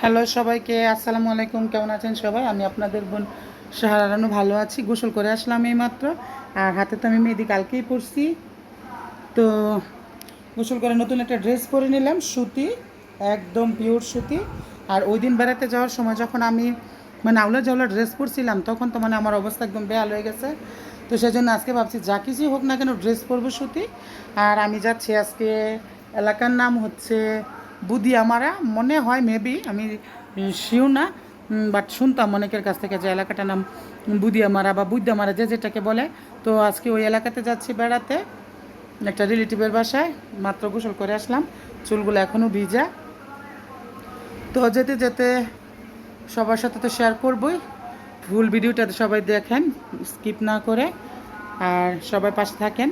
Hello সবাইকে, আসসালামু আলাইকুম। কেমন আছেন সবাই? আমি আপনাদের বোন সাহারানো ভালো আছি, গোসল করে আসলাম এই মাত্র আর হাতে তো আমি মেহেদি কালকেই পরছি। তো গোসল করে নতুন একটা ড্রেস পরে নিলাম, সুতি, একদম পিওর সুতি। আর ওই দিন বেড়াতে যাওয়ার সময় যখন আমি মানে আউলা জাউলা ড্রেস পরছিলাম, তখন তো মানে আমার অবস্থা একদম বেয়াল হয়ে গেছে। তো সেজন্য আজকে ভাবছি, যা কিছুই হোক না কেন ড্রেস পরবো সুতি। আর আমি যাচ্ছি আজকে, এলাকার নাম হচ্ছে বুদিয়ামারা মনে হয় মেবি আমি শিও না বাট শুনতাম অনেকের কাছ থেকে যে এলাকাটার নাম বুদিয়ামারা বা বুদ্ধামারা যে যেটাকে বলে। তো আজকে ওই এলাকাতে যাচ্ছি বেড়াতে, একটা রিলেটিভের বাসায়, মাত্র গোসল করে আসলাম, চুলগুলো এখনও ভিজা। তো যেতে যেতে সবার সাথে তো শেয়ার করবই ফুল ভিডিওটা সবাই দেখেন স্কিপ না করে, আর সবাই পাশে থাকেন।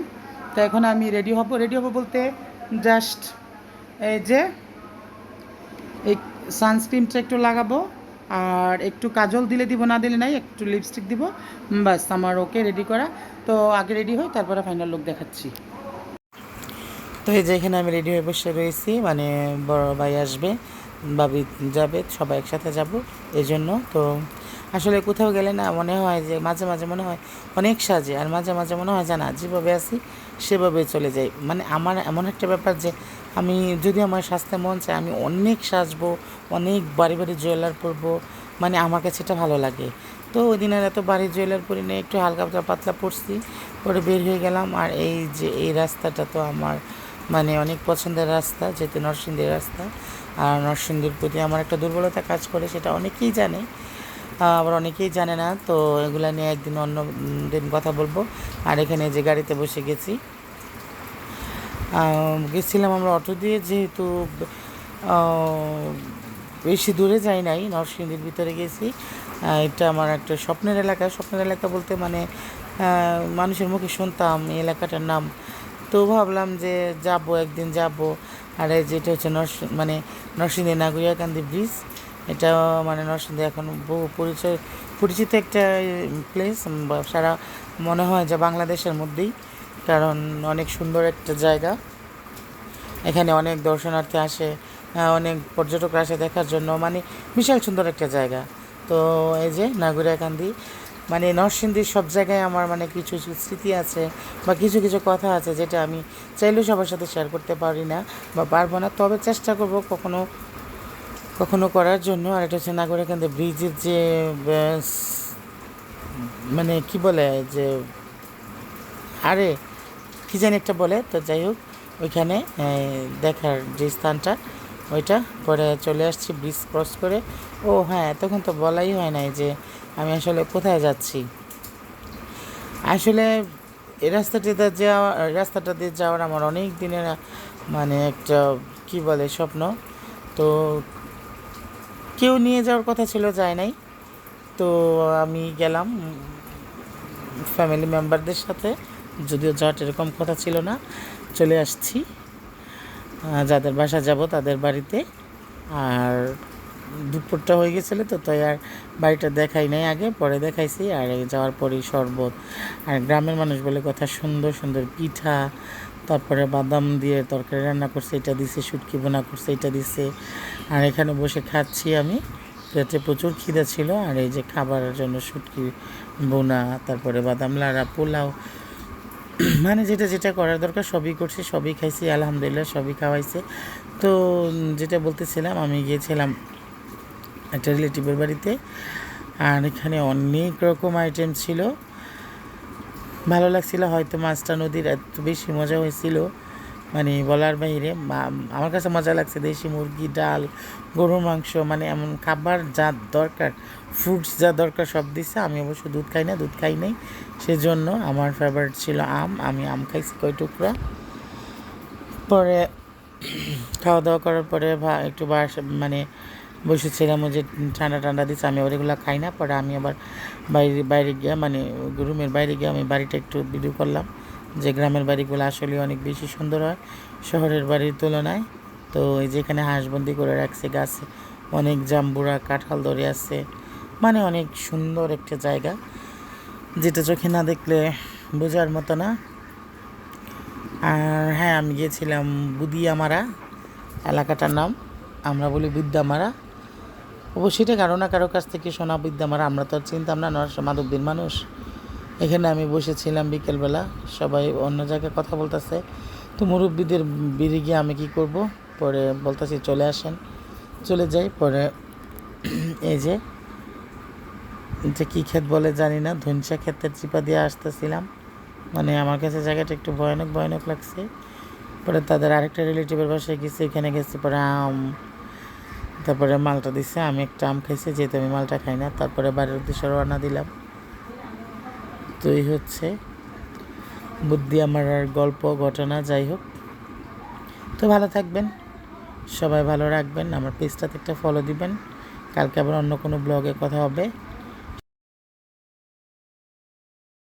তো এখন আমি রেডি হব রেডি হব বলতে জাস্ট এই যে এই সানস্ক্রিনটা একটু লাগাবো, আর একটু কাজল দিলে দিব, না দিলে নাই, একটু লিপস্টিক দিব। বাস, আমার ওকে রেডি করা। তো আগে রেডি হই, তারপরে ফাইনাল লুক দেখাচ্ছি। তো এই যে এখানে আমি রেডি হয়ে বসে রয়েছি মানে বড় ভাই আসবে বাবি যাবে, সবাই একসাথে যাব এই জন্য তো আসলে কোথাও গেলে না মনে হয় যে, মাঝে মাঝে মনে হয় অনেক সাজে, আর মাঝে মাঝে মনে হয় জানা যেভাবে আছি সেভাবে চলে যাই। মানে আমার এমন একটা ব্যাপার যে, আমি যদি আমার স্বাস্থ্যে মন চায়, আমি অনেক সাজবো, অনেক বাড়ি বাড়ি জুয়েলার পরবো মানে আমার কাছে এটা ভালো লাগে। তো ওই দিনের এত বাড়ি জুয়েলার পরি নিয়ে একটু হালকা পাতলা পাতলা পরছি, পরে বের হয়ে গেলাম। আর এই যে, এই রাস্তাটা তো আমার মানে অনেক পছন্দের রাস্তা, যেহেতু নরসিংদীর রাস্তা। আর নরসিংদীর প্রতি আমার একটা দুর্বলতা কাজ করে, সেটা অনেকেই জানে। আবার অনেকেই জানে না, তো এগুলা নিয়ে একদিন অন্য দিন কথা বলব। আর এখানে যে গাড়িতে বসে গেছি গেছিলাম আমরা অটো দিয়ে, যেহেতু বেশি দূরে যাই নাই, নরসিংদীর ভিতরে গেছি। এটা আমার একটা স্বপ্নের এলাকা। স্বপ্নের এলাকা বলতে মানে মানুষের মুখে শুনতাম এই এলাকাটার নাম। তো ভাবলাম যে যাব, একদিন যাব। আর যেটা হচ্ছে নরস মানে নরসিংদী নাগুরিয়াকান্দি ব্রিজ। এটা মানে নরসিংদী এখন বহু পরিচয়, পরিচিত একটা প্লেস সারা মনে হয় যে বাংলাদেশের মধ্যেই। কারণ অনেক সুন্দর একটা জায়গা। এখানে অনেক দর্শনার্থী আসে অনেক পর্যটকরা আসে দেখার জন্য। মানে বিশাল সুন্দর একটা জায়গা। তো এই যে নাগুরিয়াকান্দি মানে নরসিংদীর সব জায়গায় আমার মানে কিছু স্মৃতি আছে বা কিছু কিছু কথা আছে যেটা আমি চাইলেও সবার সাথে শেয়ার করতে পারি না বা পারব না। তবে চেষ্টা করব কখনো কখনো করার জন্য, আর এটা হচ্ছে নাগরিকান্দি ব্রিজের যে মানে কি বলে, যে, আরে, কী জানি একটা বলে, তো যাই হোক, ওইখানে দেখার যে স্থানটা, ওইটা, পরে চলে আসছি ব্রিজ ক্রস করে। ও হ্যাঁ তখন তো বলাই হয় নাই যে, আমি আসলে কোথায় যাচ্ছি। আসলে, এই রাস্তাটিতে যাওয়া, রাস্তাটা দিয়ে যাওয়ার আমার অনেক দিনের মানে একটা, কি বলে, স্বপ্ন। তো কেউ নিয়ে যাওয়ার কথা ছিল, যায় নাই। তো আমি গেলাম ফ্যামিলি মেম্বারদের সাথে। যদিও যাওয়ার এরকম কথা ছিল না, চলে আসছি। যাদের বাসা যাব তাদের বাড়িতে। আর দুপুরটা হয়ে গেছিল তো, তাই আর বাড়িটা দেখাই নাই আগে, পরে দেখাইছি। আর যাওয়ার পরেই শরবত। আর গ্রামের মানুষ বলে কথা, সুন্দর সুন্দর পিঠা, তারপরে বাদাম দিয়ে তরকারি রান্না করছে, এটা দিছে, শুটকি বোনা করছে, এটা দিছে। আর এখানে বসে খাচ্ছি আমি। পেটে প্রচুর খিদা ছিল, আর এই যে খাবারের জন্য শুটকি বোনা তারপরে বাদাম, লাড়া, পোলাও মানে যেটা যেটা করার দরকার সবই করছি, সবই খাইছি, আলহামদুলিল্লাহ সবই খাওয়াইছে। তো, যেটা বলতেছিলাম, আমি গিয়েছিলাম একটা রিলেটিভের বাড়িতে, আর এখানে অনেক রকম আইটেম ছিল। ভালো লাগছিল, হয়তো মাছটা নদীর এত বেশি মজা হয়েছিল। মানে বলার বাইরে আমার কাছে মজা লাগছে দেশি মুরগি, ডাল, গরুর মাংস মানে এমন খাবার যা দরকার ফ্রুটস যা দরকার সব দিচ্ছে আমি অবশ্য দুধ খাই না, দুধ খাই নাই। সেজন্য আমার ফেভারিট ছিল আম, আমি আম খাইছি কয় টুকরা। পরে খাওয়া দাওয়া করার পরে একটু বাস মানে বসেছিলাম যে ঠান্ডা ঠান্ডা দিচ্ছে আমি আবার খাই না। পরে আমি আবার বাইরে বাইরে গিয়ে মানে রুমের বাইরে গিয়ে আমি বাড়িটা একটু ভিডিও করলাম। যে গ্রামের বাড়িগুলো আসলে অনেক বেশি সুন্দর হয়, শহরের বাড়ির তুলনায়। তো এই যেখানে হাঁসবন্দি করে রাখছে, গাছে অনেক জাম্বুরা, কাঁঠাল ধরে আছে। মানে অনেক সুন্দর একটা জায়গা। যেটা চোখে না দেখলে বোঝার মতো না। আর হ্যাঁ আমি গিয়েছিলাম বুদিয়ামারা এলাকাটার নাম। আমরা বলি বুদ্দামারা। অবশ্যই এটা কারও না কারও কাছ থেকে শোনা বিদ্যা আমার আমরা তো আর চিনতাম না নরসা মাধবদীর মানুষ। এখানে আমি বসেছিলাম বিকেলবেলা, সবাই অন্য জায়গায় কথা বলতেছে। তো মুরব্বীদের বেরিয়ে গিয়ে আমি কি করব? পরে বলতেছি, চলে আসেন। চলে যাই, পরে এই যে যে কী ক্ষেত বলে জানি না ধনসা ক্ষেতের চিপা দিয়ে আসতেছিলাম। মানে আমার কাছে জায়গাটা একটু ভয়ানক ভয়ানক লাগছে। পরে তাদের আরেকটা রিলেটিভের বাসায় গেছি, এখানে গেছি, পরে আম, তারপরে মালটা দিছে, আমি একটা আম খাইছি, যেহেতু আমি মালটা খাই না, তারপরে বাড়ির উদ্দেশ্যে রওনা দিলাম। এই হচ্ছে। বুদ্ধি আমার আর গল্প, ঘটনা, যাই হোক। তো ভালো থাকবেন। সবাই ভালো রাখবেন। আমার পেজটাতে একটা ফলো দিবেন। কালকে আবার অন্য কোনো ব্লগে কথা হবে।